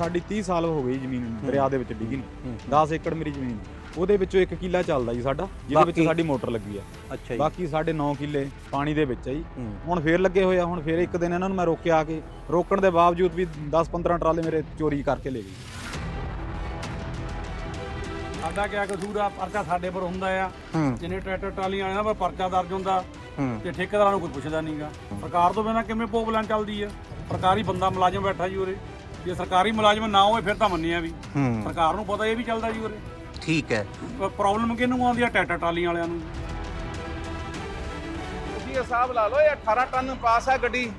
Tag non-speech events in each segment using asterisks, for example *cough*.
ਸਾਡੀ 30 ਸਾਲ ਹੋ ਗਈ ਜ਼ਮੀਨ ਦਰਿਆ ਦੇ ਵਿੱਚ ਡਿੱਗੀ ਨੂੰ। 10 ਏਕੜ ਮੇਰੀ ਜ਼ਮੀਨ। ਉਹਦੇ ਵਿੱਚੋਂ ਇੱਕ ਕਿੱਲਾ ਚੱਲਦਾ ਜੀ ਸਾਡਾ ਜਿਹਦੇ ਵਿੱਚ? ਸਾਡੀ ਮੋਟਰ ਲੱਗੀ ਆ। ਅੱਛਾ ਜੀ। ਬਾਕੀ ਸਾਡੇ 9 ਕਿੱਲੇ ਪਾਣੀ ਦੇ ਵਿੱਚ ਆ ਜੀ। ਹੁਣ ਫੇਰ ਲੱਗੇ ਹੋਏ ਆ ਹੁਣ ਫੇਰ ਇੱਕ ਦਿਨ ਇਹਨਾਂ ਨੂੰ ਮੈਂ ਰੋਕਿਆ ਆ ਕੇ ਰੋਕਣ ਦੇ ਬਾਵਜੂਦ ਵੀ 10-15 ਟਰਾਲੇ ਮੇਰੇ ਚੋਰੀ ਕਰਕੇ ਲੈ ਗਏ। ਸਾਡਾ ਕਿਆ ਕਸੂਰ ਆ ਪਰਚਾ ਸਾਡੇ ਪਰ ਹੁੰਦਾ ਆ। ਜਿੰਨੇ ਟਰੈਕਟਰ ਟਰਾਲੀਆਂ ਵਾਲਿਆਂ ਦਾ ਪਰਚਾ ਦਰਜ ਹੁੰਦਾ ਤੇ ਠੇਕੇਦਾਰਾਂ ਨੂੰ ਕੋਈ ਪੁੱਛਦਾ ਨਹੀਂਗਾ ਸਰਕਾਰ ਤੋਂ ਬਿਨਾਂ ਕਿਵੇਂ ਪੋਪਲਾਨ ਚੱਲਦੀ ਆ? ਸਰਕਾਰੀ ਬੰਦਾ ਮੁਲਾਜ਼ਮ ਬੈਠਾ ਜੀ ਉਰੇ। ਜੇ ਸਰਕਾਰੀ ਮੁਲਾਜ਼ਮ ਨਾ ਹੋਵੇ ਫਿਰ ਤਾਂ ਮੰਨਿਆ ਵੀ। ਹੂੰ। ਸਰਕਾਰ ਨੂੰ ਪਤਾ ਇਹ ਵੀ ਚੱਲਦਾ ਜੀ ਉਰੇ। ਠੀਕ ਹੈ। ਪ੍ਰੋਬਲਮ ਕਿਹਨੂੰ ਆਉਂਦੀ ਆ? ਟਰੈਕਟਰ ਟਰਾਲੀਆਂ ਵਾਲਿਆਂ ਨੂੰ। ਤੁਸੀਂ ਹਿਸਾਬ ਲਾ ਲਓ ਇਹ 18 ਟਨ ਪਾਸ ਹੈ ਗੱਡੀ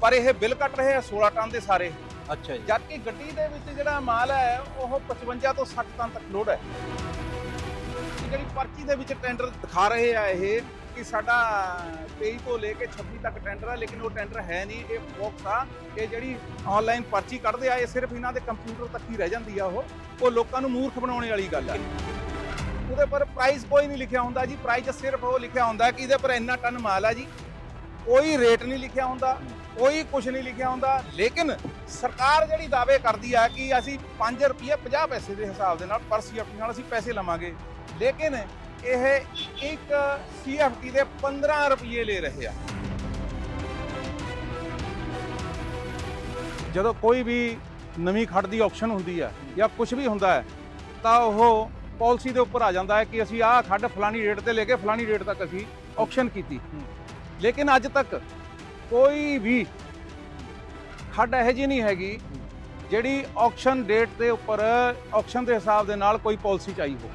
ਪਰ ਇਹ ਬਿੱਲ ਕੱਟ ਰਹੇ ਆ 16 ਟਨ ਦੇ ਸਾਰੇ। ਅੱਛਾ ਜੀ। ਜਦ ਕਿ ਗੱਡੀ ਦੇ ਵਿੱਚ ਜਿਹੜਾ ਮਾਲ ਹੈ ਉਹ 55 ਤੋਂ 60 ਟਨ ਤੱਕ ਲੋਡ ਹੈ। ਜਿਹੜੀ ਪਰਚੀ ਦੇ ਵਿੱਚ ਟੈਂਡਰ ਦਿਖਾ ਰਹੇ ਆ ਇਹ ਕਿ ਸਾਡਾ 23 ਤੋਂ ਲੈ ਕੇ 26 ਤੱਕ ਟੈਂਡਰ ਆ, ਲੇਕਿਨ ਉਹ ਟੈਂਡਰ ਹੈ ਨਹੀਂ, ਇਹ ਬੌਕਸ ਆ। ਇਹ ਜਿਹੜੀ ਆਨਲਾਈਨ ਪਰਚੀ ਕੱਢਦੇ ਆ, ਇਹ ਸਿਰਫ ਇਹਨਾਂ ਦੇ ਕੰਪਿਊਟਰ ਤੱਕ ਹੀ ਰਹਿ ਜਾਂਦੀ ਆ ਉਹ। ਉਹ ਲੋਕਾਂ ਨੂੰ ਮੂਰਖ ਬਣਾਉਣ ਵਾਲੀ ਗੱਲ ਆ। ਉਹਦੇ ਪਰ ਪ੍ਰਾਈਸ ਕੋਈ ਨਹੀਂ ਲਿਖਿਆ ਹੁੰਦਾ ਜੀ। ਪ੍ਰਾਈਸ ਸਿਰਫ ਉਹ ਲਿਖਿਆ ਹੁੰਦਾ ਕਿ ਇਹਦੇ ਪਰ ਇੰਨਾ ਟਨ ਮਾਲ ਹੈ ਜੀ। ਕੋਈ ਰੇਟ ਨਹੀਂ ਲਿਖਿਆ ਹੁੰਦਾ, ਕੋਈ ਕੁਝ ਨਹੀਂ ਲਿਖਿਆ ਹੁੰਦਾ। ਲੇਕਿਨ ਸਰਕਾਰ ਜਿਹੜੀ ਦਾਅਵੇ ਕਰਦੀ ਆ ਕਿ ਅਸੀਂ 5 ਰੁਪਏ 50 ਪੈਸੇ ਦੇ ਹਿਸਾਬ ਦੇ ਨਾਲ ਪਰ ਸੀਐਫਟੀ ਨਾਲ ਅਸੀਂ ਪੈਸੇ ਲਵਾਂਗੇ। ਲੇਕਿਨ ਇਹ ਇੱਕ ਸੀਐਫਟੀ ਦੇ 15 ਰੁਪਏ ਲੈ ਰਹੇ ਆ। ਜਦੋਂ ਕੋਈ ਵੀ ਨਵੀਂ ਖੱਡ ਦੀ ਆਪਸ਼ਨ ਹੁੰਦੀ ਹੈ ਜਾਂ ਕੁਝ ਵੀ ਹੁੰਦਾ ਹੈ, ਤਾਂ ਉਹ ਪਾਲਿਸੀ ਦੇ ਉੱਪਰ ਆ ਜਾਂਦਾ ਹੈ ਕਿ ਅਸੀਂ ਆਹ ਖੱਡ ਫਲਾਨੀ ਰੇਟ ਤੇ ਲੈ ਕੇ ਫਲਾਨੀ ਰੇਟ ਤੱਕ ਅਸੀਂ ਆਪਸ਼ਨ ਕੀਤੀ। ਲੇਕਿਨ ਅੱਜ ਤੱਕ ਕੋਈ ਵੀ ਖੱਡ ਇਹੋ ਜਿਹੀ ਨਹੀਂ ਹੈਗੀ ਜਿਹੜੀ ਆਕਸ਼ਨ ਡੇਟ ਦੇ ਉੱਪਰ ਆਕਸ਼ਨ ਦੇ ਹਿਸਾਬ ਦੇ ਨਾਲ ਕੋਈ ਪਾਲਿਸੀ ਚਾਹੀ ਹੋ